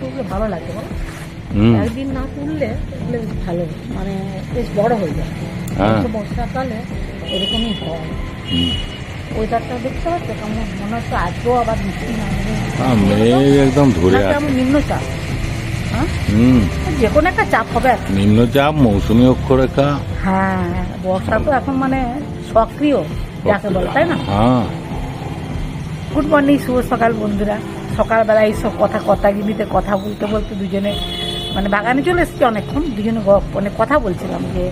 তুললে ভালো লাগে বলো? একদিন না তুললে ভালো মানে বেশ বড় হয়ে যায়। হ্যাঁ। বর্ষাকালে এরকমই হয়। ওয়েদারটা দেখতে পাচ্ছ কেমন? মনে হচ্ছে আজকেও আবার বৃষ্টি হ্যাঁ, মেঘ একদম ধরে আছে। নিম্নচাপ। হ্যাঁ? যে কোনো একটা চাপ হবে। নিম্নচাপ মৌসুমী অক্ষরেখা। হ্যাঁ বর্ষা তো এখন মানে সক্রিয় যাকে বলে তাই না? হ্যাঁ। গুড মর্নিং শুভ সকাল বন্ধুরা। সকালবেলা এইসব কথা কথা গিনিতে কথা বলতে বলতে দুজনে মানে বাগানে চলে এসেছি অনেকক্ষণ, দুজনে মানে কথা বলছিলাম যে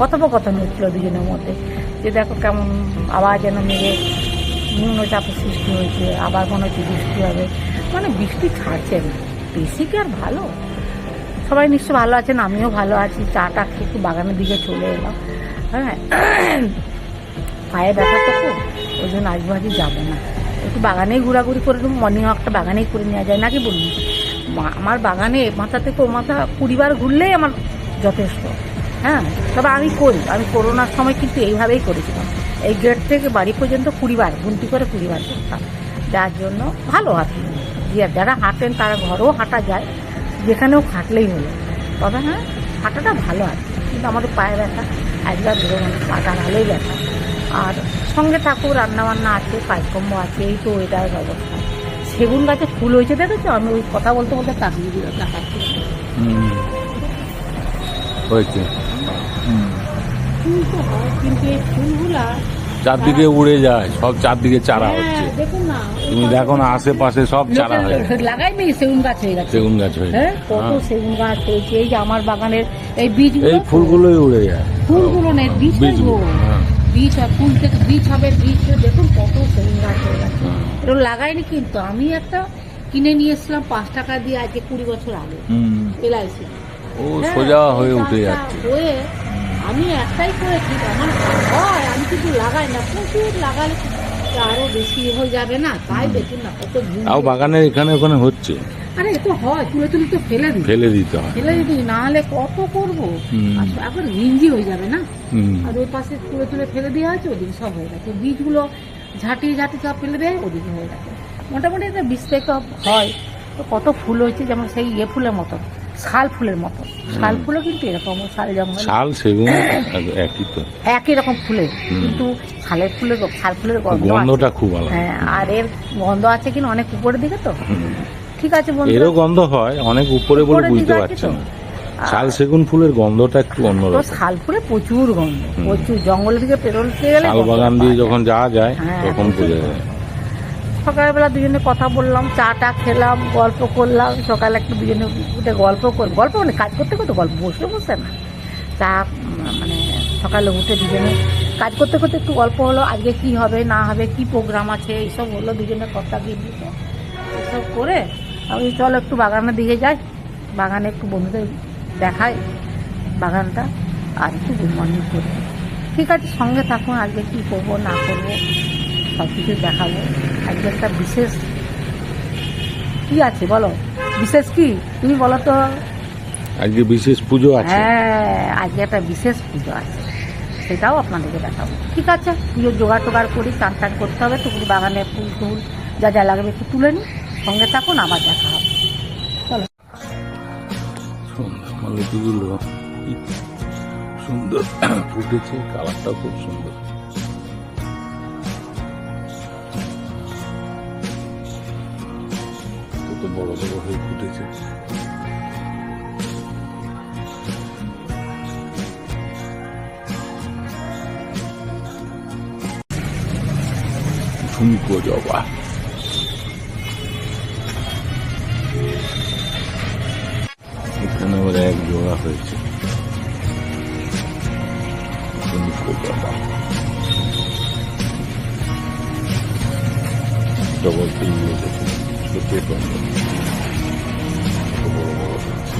কথোপকথন হচ্ছিল দুজনের মধ্যে। যে দেখো কেমন আবার যেন মেঘে নিম্নচাপের সৃষ্টি হয়েছে, আবার মনে হচ্ছে বৃষ্টি হবে। মানে বৃষ্টি ছাড়ছে না, বেশি কি আর ভালো? সবাই নিশ্চয় ভালো আছেন, আমিও ভালো আছি চাটা খেয়ে একটু বাগানের দিকে চলে এলাম। হ্যাঁ পায়ে ব্যথা তো ওই জন্য আজ ভাজি যাব না। একটু বাগানেই ঘোরাঘুরি করে দেবো মর্নিং ওয়াকটা বাগানেই করে নেওয়া যায়। নাকি বলুন? আমার বাগানে মাথা থেকে ও মাথা কুড়িবার ঘুরলেই আমার যথেষ্ট। হ্যাঁ তবে আমি করি, আমি করোনার সময় কিন্তু এইভাবেই করেছিলাম। এই গেট থেকে বাড়ি পর্যন্ত কুড়িবার গুনতি করে কুড়িবার করতাম। যার জন্য ভালো যে যারা হাঁটেন তারা ঘরেও হাঁটা যায়, যেখানেও হাঁটলেই হলো। তবে হ্যাঁ হাঁটাটা ভালো আছে কিন্তু আমাদের পায়ে ব্যথা একবার বেরোবো না পাটা ভালোই ব্যথা। আর সঙ্গে থাকুক রান্নাবান্না আছে কাজকর্ম আছে এই তো ওয়েদারের অবস্থা সেগুন গাছে ফুল হয়েছে দেখেছ? আমি ওই কথা বলতে বলতে তাকিয়ে দিল তাকাচ্ছি। হয়েছে। হয় কিন্তু এই ফুলগুলা চারদিকে উড়ে যায় সব চারদিকে চারা হচ্ছে। হ্যাঁ, তুমি দেখো না আশেপাশে সব চারা হয়ে লাগাই নেই সেগুন গাছ হয়ে গেছে। সেগুন গাছ হয়ে হ্যাঁ। কত হ্যাঁ। সেগুন গাছ হয়েছে এই যে আমার বাগানের এই বীজগুলো এই ফুলগুলোই উড়ে যায়। ফুলগুলো নেই বীজ বীজগুলো। বীজ হয়, ফুল থেকে বীজ হবে বীজ দেখুন কত গাছ হয়ে গেছে। হ্যাঁ। এগুলো লাগাইনি কিন্তু আমি একটা কিনে নিয়ে এসলাম পাঁচ টাকা দিয়ে আজকে কুড়ি বছর আগে। হুম। এলআইসি। ও সোজা হয়ে উঠে যাচ্ছে। হয়ে আমি একটাই করেছি আমার হয় আমি কিন্তু লাগাই না প্রচুর লাগালে আরও বেশি হয়ে যাবে না তাই দেখুন না কত বাগানের এখানে ওখানে হচ্ছে। আরে এ তো হয় তুলে তুলে তো ফেলে দিই। ফেলে দিতে হয়। ফেলে দিই না হলে কত করব? এখন গিঞ্জি হয়ে যাবে না? আর ওই পাশে তুলে তুলে ফেলে দেওয়া আছে ওদিকে সব হয়ে গেছে। বীজগুলো ঝাঁটিয়ে ঝাঁটিয়ে সব ফেলে দেয় ওদিকে হয়ে গেছে। মোটামুটি একটা বীজ থেকে হয়। তো কত ফুল হয়েছে যেমন সেই ইয়ে ফুলের মতন শাল ফুলের মতো শাল ফুলও কিন্তু এরকম শাল যেমন শাল সেগুন একই তো। একই রকম ফুলের কিন্তু শালের ফুলের শাল ফুলের। গন্ধটা খুব আলাদা। হ্যাঁ আর এর গন্ধ আছে কিনা অনেক উপরের দিকে তো। ঠিক আছে বন্ধু। এরও গন্ধ হয় অনেক উপরে বলে বুঝতে না শাল সেগুন ফুলের গন্ধটা একটু অন্যরকম। শাল ফুলে প্রচুর গন্ধ। প্রচুর। জঙ্গলের দিকে পেরোতে গেলে শাল বাগান দিয়ে যখন যাওয়া যায় হ্যাঁ, তখন বোঝা যায়। সকালবেলা দুজনে কথা বললাম চা টা খেলাম গল্প করলাম। সকালে একটু দুজনে উঠে গল্প কর গল্প মানে কাজ করতে করতে গল্প বসে বসে না। চা মানে সকালে উঠে দুজনে কাজ করতে করতে একটু গল্প হলো আজকে কি হবে না হবে কি প্রোগ্রাম আছে এইসব হলো দুজনে কথা দিয়ে দিত এসব করে আমি চলো একটু বাগানের দিকে যাই। বাগানে একটু বন্ধুদের দেখাই বাগানটা আর একটু গুড মর্নিং করি ঠিক আছে সঙ্গে থাকুন আজকে কি করব না করব সব কিছু দেখাবো। আজকে একটা বিশেষ কি আছে বলো? বিশেষ কি? তুমি বলো তো। আজকে বিশেষ পুজো আছে। হ্যাঁ আজকে একটা বিশেষ পুজো আছে। সেটাও আপনাদেরকে দেখাবো। ঠিক আছে পুজোর জোগাড় টোগাড় করি চান টান করতে হবে টুকুর বাগানে ফুল টুল যা যা লাগবে একটু তুলে নিই। সঙ্গে থাকুন, আবার দেখা হবে। চলো। সুন্দর সুন্দর ফুটেছে, কালারটাও খুব সুন্দর। কত বড় বড় হয়ে ফুটেছে। ঝুমকো জবা এখানে ওর এক জোড়া হয়েছে ঝুমকো জবা ডবল তিন ছোট গন্ধ কত বড় বড় হয়েছে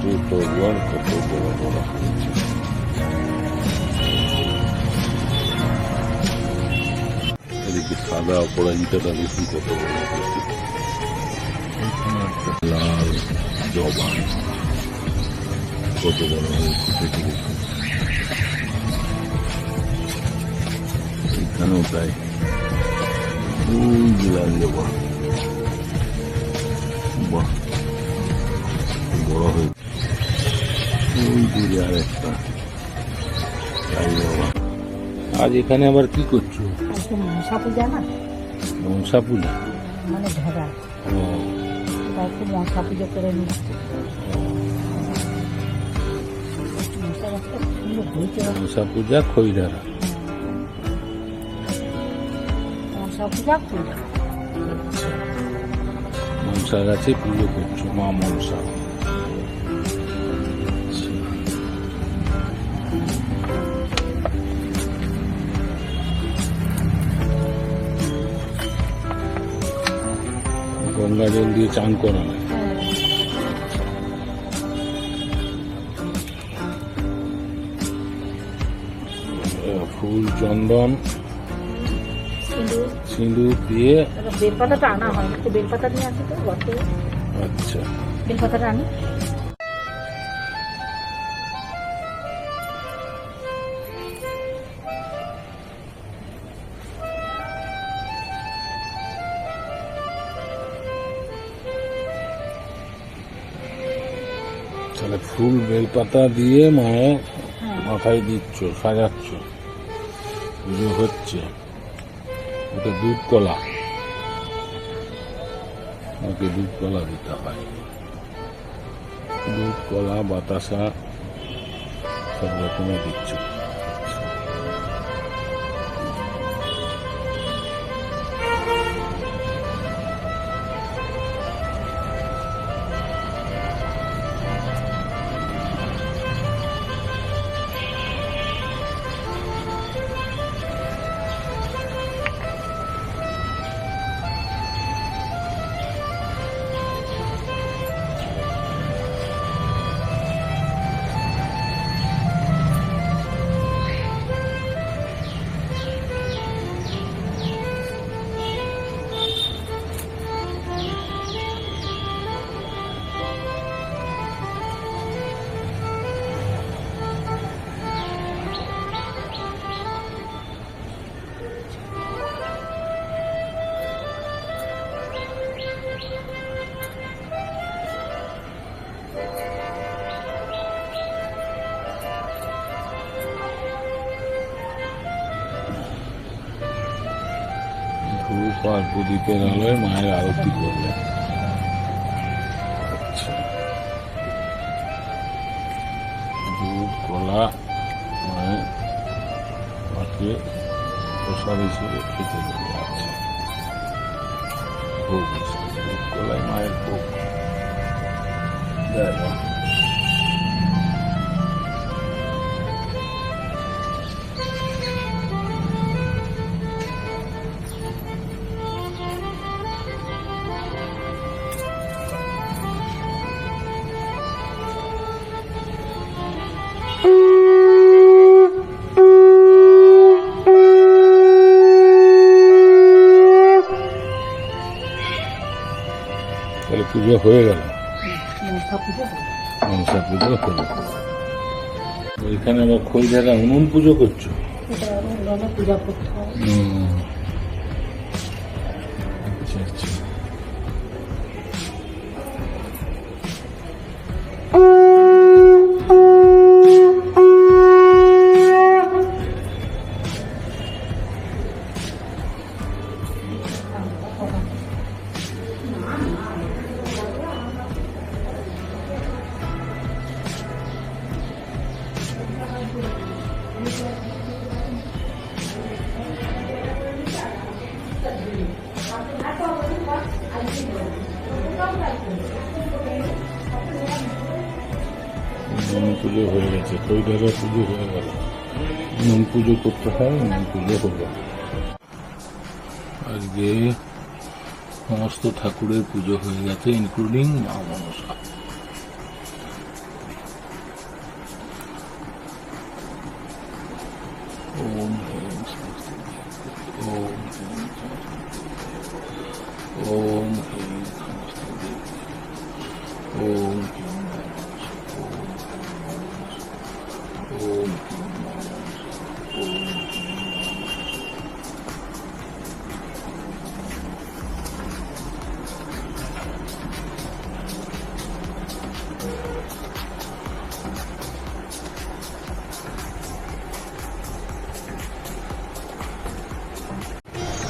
কত বড় কত বড় সাদা অপরাজিতাটা দেখুন কত লাল জবা কত বড় এখানেও তাই। ওই লাল জবা বাহ। বড় হয়েছে। ওই দূরে আর একটা। আজ এখানে আবার কি করছ? মনসা পূজা না? মনসা পূজা মানে ভেড়া ও, একটু মনসা পুজো করে নিচ্ছি মনসা পূজা খৈরারা। মনসা পূজা পূজা মনসা গাছে পুজো করছ মা মনসা। গঙ্গা জল দিয়ে চান করা হয়। ফুল চন্দন সিঁদুর। দিয়ে বেলপাতাটা আনা হয়। একটু বেলপাতা নিয়ে আসি তো আচ্ছা। বেলপাতাটা আনি। তাহলে ফুল বেলপাতা দিয়ে মায়ের মাথায় দিচ্ছ, সাজাচ্ছ। পুজো হচ্ছে। ওটা দুধ কলা। ওকে দুধ কলা দিতে হয়। দুধ কলা, বাতাসা, সব রকমের দিচ্ছ। আর প্রদীপের আলোয় মায়ের আরতি করলেন। আচ্ছা। দুধ কলা মায়ের মাকে প্রসাদ হিসেবে খেতে আচ্ছা ভোগ কলায় মায়ের ভোগ পুজো হয়ে গেল। মনসা পুজো হলো। ওইখানে আবার খৈজারা উনুন পুজো করছ? পূজা করতে আচ্ছা আচ্ছা। পুজো হয়ে গেছে ওইভাবে পুজো হয়ে গেল। নুন পুজো করতে হয় নুন পুজো হলো আজকে সমস্ত ঠাকুরের পুজো হয়ে গেছে ইনক্লুডিং মা মনসা।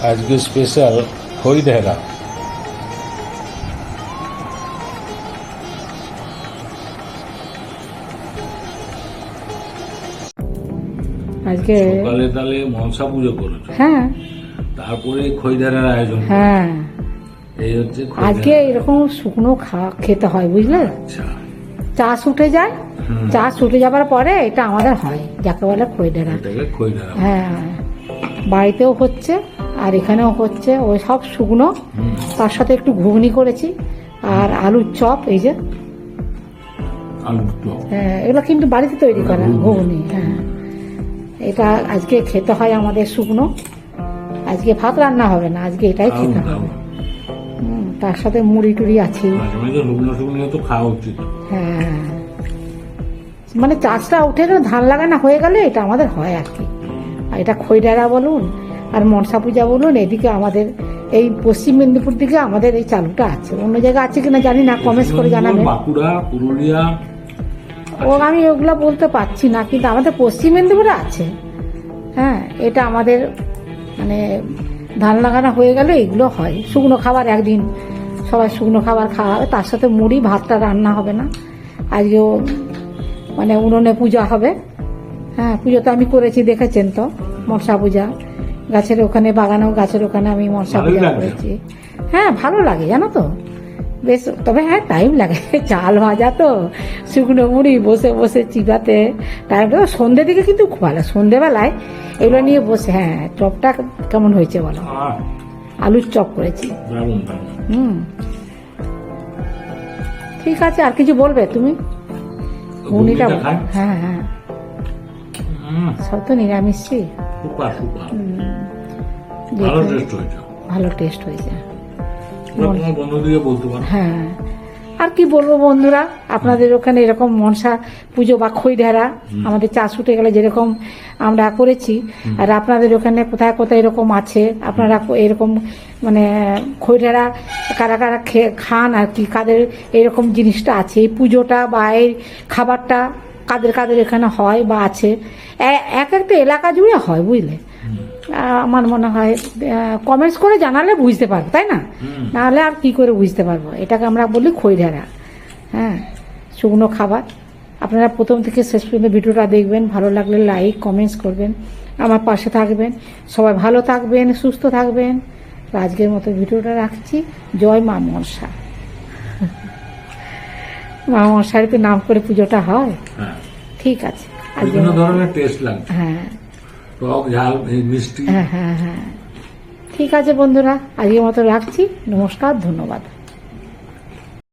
আজকে স্পেশাল আজকে সকালে তাহলে মনসা পুজো করেছ হ্যাঁ। তারপরে আয়োজন হ্যাঁ। এই হচ্ছে আজকে এরকম শুকনো খেতে হয় বুঝলে? আচ্ছা। চাষ উঠে যায়। চাষ উঠে যাবার পরে এটা আমাদের হয় যাকে বলে খৈডেরা এটাকে খই ঢেরা হ্যাঁ। বাড়িতেও হচ্ছে। আর এখানেও হচ্ছে ওই সব শুকনো। তার সাথে একটু ঘুগনি করেছি। আর আলুর চপ এই যে। হ্যাঁ, এগুলো কিন্তু বাড়িতে তৈরি করা ঘুগনি। হ্যাঁ। এটা আজকে খেতে হয় আমাদের শুকনো। আজকে ভাত রান্না হবে না আজকে এটাই খেতে হবে। তার সাথে মুড়ি টুড়ি আছে। হ্যাঁ। মানে চাষটা উঠে গেলে ধান লাগানো হয়ে গেলে এটা আমাদের হয় আর কি। এটা খৈডারা বলুন আর মনসা পূজা বলুন এদিকে আমাদের এই পশ্চিম মেদিনীপুর দিকে আমাদের এই চালুটা আছে। অন্য জায়গায় আছে কিনা জানি না কমেন্টস করে জানাবেন। বাঁকুড়া পুরুলিয়া ও আমি ওগুলো বলতে পারছি না কিন্তু আমাদের পশ্চিম মেদিনীপুরে আছে। হ্যাঁ এটা আমাদের মানে ধান লাগানো হয়ে গেলে এগুলো হয়। শুকনো খাবার একদিন সবাই শুকনো খাবার খাওয়া হবে তার সাথে মুড়ি ভাতটা রান্না হবে না। আজকেও মানে উনুনে পূজা হবে। হ্যাঁ পুজো তো আমি করেছি দেখেছেন তো মনসা পূজা। গাছের ওখানে বাগানেও গাছের ওখানে আমি মশা পূজা করেছি। হ্যাঁ ভালো লাগে জানো তো? বেশ তবে হ্যাঁ টাইম লাগে। চাল ভাজা তো শুকনো মুড়ি বসে বসে চিবাতে। টাইম তো সন্ধ্যে দিকে কিন্তু খুব ভালো সন্ধ্যেবেলায় এগুলো নিয়ে বসে হ্যাঁ চপটা কেমন হয়েছে বলো? আলুর চপ করেছি। হুম। ঠিক আছে আর কিছু বলবে তুমি? ঘুগনিটা হ্যাঁ হ্যাঁ। সব তো নিরামিষই। ভালো টেস্ট হয়েছে। ভালো টেস্ট হয়েছে। তোমার বন্ধুদিকে বলতে পারো। হ্যাঁ। আর কি বলব বন্ধুরা? আপনাদের ওখানে এরকম মনসা পুজো বা খৈঢেরা আমাদের চাষ উঠে গেলে যেরকম আমরা করেছি আর আপনাদের ওখানে কোথায় কোথায় এরকম আছে? আপনারা এরকম মানে খৈঢেরা কারা কারা খান আর কি? কাদের এরকম জিনিসটা আছে? এই পুজোটা বা এই খাবারটা কাদের কাদের এখানে হয় বা আছে এক একটা এলাকা জুড়ে হয় বুঝলে? আমার মনে হয় কমেন্টস করে জানালে বুঝতে পারব তাই না। নাহলে আর কি করে বুঝতে পারব? এটাকে আমরা বলি খৈঢেরা হ্যাঁ? শুকনো খাবার। আপনারা প্রথম থেকে শেষ পর্যন্ত ভিডিওটা দেখবেন ভালো লাগলে লাইক কমেন্টস করবেন আমার পাশে থাকবেন। সবাই ভালো থাকবেন সুস্থ থাকবেন। আজকের মতো ভিডিওটা রাখছি। জয় মা মনসা। মা মনসারিতে নাম করে পুজোটা হয়। হ্যাঁ। ঠিক আছে। বিভিন্ন ধরনের টেস্ট লাগে। হ্যাঁ। টক ঝাল মিষ্টি। হ্যাঁ হ্যাঁ হ্যাঁ। ঠিক আছে বন্ধুরা আজকের মতো রাখছি। নমস্কার ধন্যবাদ।